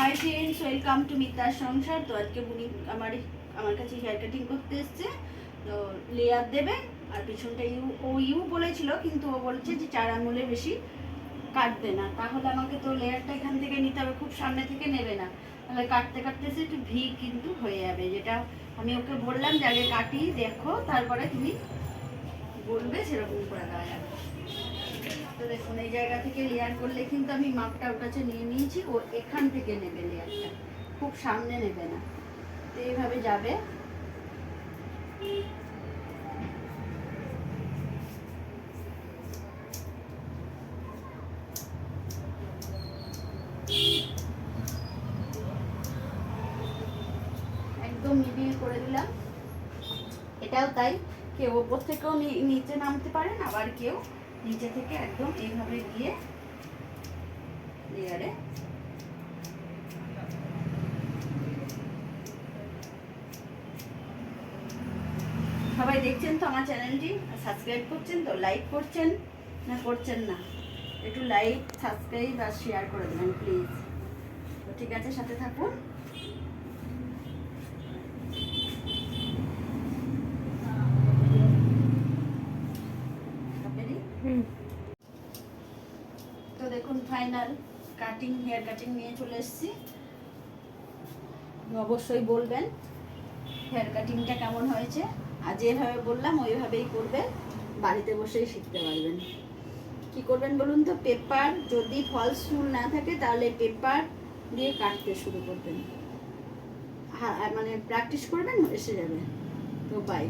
Hi friends welcome to মিতার সংসার তো আজকে উনি আমার আমার কাছে হেয়ার কাটিং করতে এসছে। তো লেয়ার দেবে, আর পিছনটা ইউ, ও ইউ বলেছিল, কিন্তু ও বলছে যে চার আঙুলে বেশি কাটবে না। তাহলে আমাকে তো লেয়ারটা এখান থেকে নিতে হবে, খুব সামনে থেকে নেবে না। তাহলে কাটতে কাটতে সে একটু ভি কিন্তু হয়ে যাবে, যেটা আমি ওকে বললাম যে আগে কাটি, দেখো, তারপরে তুমি বলবে সেরকম করে দেওয়া যাবে। দেখুন এই জায়গা থেকে লেয়ার করলে কিন্তু আমি মাপটা কাছে নিয়ে নিয়েছি, ও এখান থেকে নেবে লেয়ারটা খুব সামনে নেবে না। তো এইভাবে যাবে। একদম মিডিল করে দিলাম। এটাও তাই, কেউ ওপর থেকেও নিচে নামতে পারেন আবার কেউ নিচে থেকে একদম এইভাবে গিয়ে লেয়ারে সবাই দেখছেন তো আমার চ্যানেলটি? সাবস্ক্রাইব করছেন তো? লাইক করছেন? না করছেন না? একটু লাইক, সাবস্ক্রাইব আর শেয়ার করে দেবেন প্লিজ তো ঠিক আছে, সাথে থাকুন। তো দেখুন ফাইনাল কাটিং হেয়ার কাটিং নিয়ে চলে এসেছি। অবশ্যই বলবেন হেয়ার কাটিংটা কেমন হয়েছে? আর যেভাবে বললাম, ওইভাবেই করবে। বাড়িতে বসেই শিখতে পারবেন। কি করবেন বলুন তো? পেপার যদি ফলস রুল না থাকে, তাহলে পেপার দিয়ে কাটতে শুরু করবেন। হ্যাঁ মানে প্র্যাকটিস করবেন, এসে যাবে। তো বাই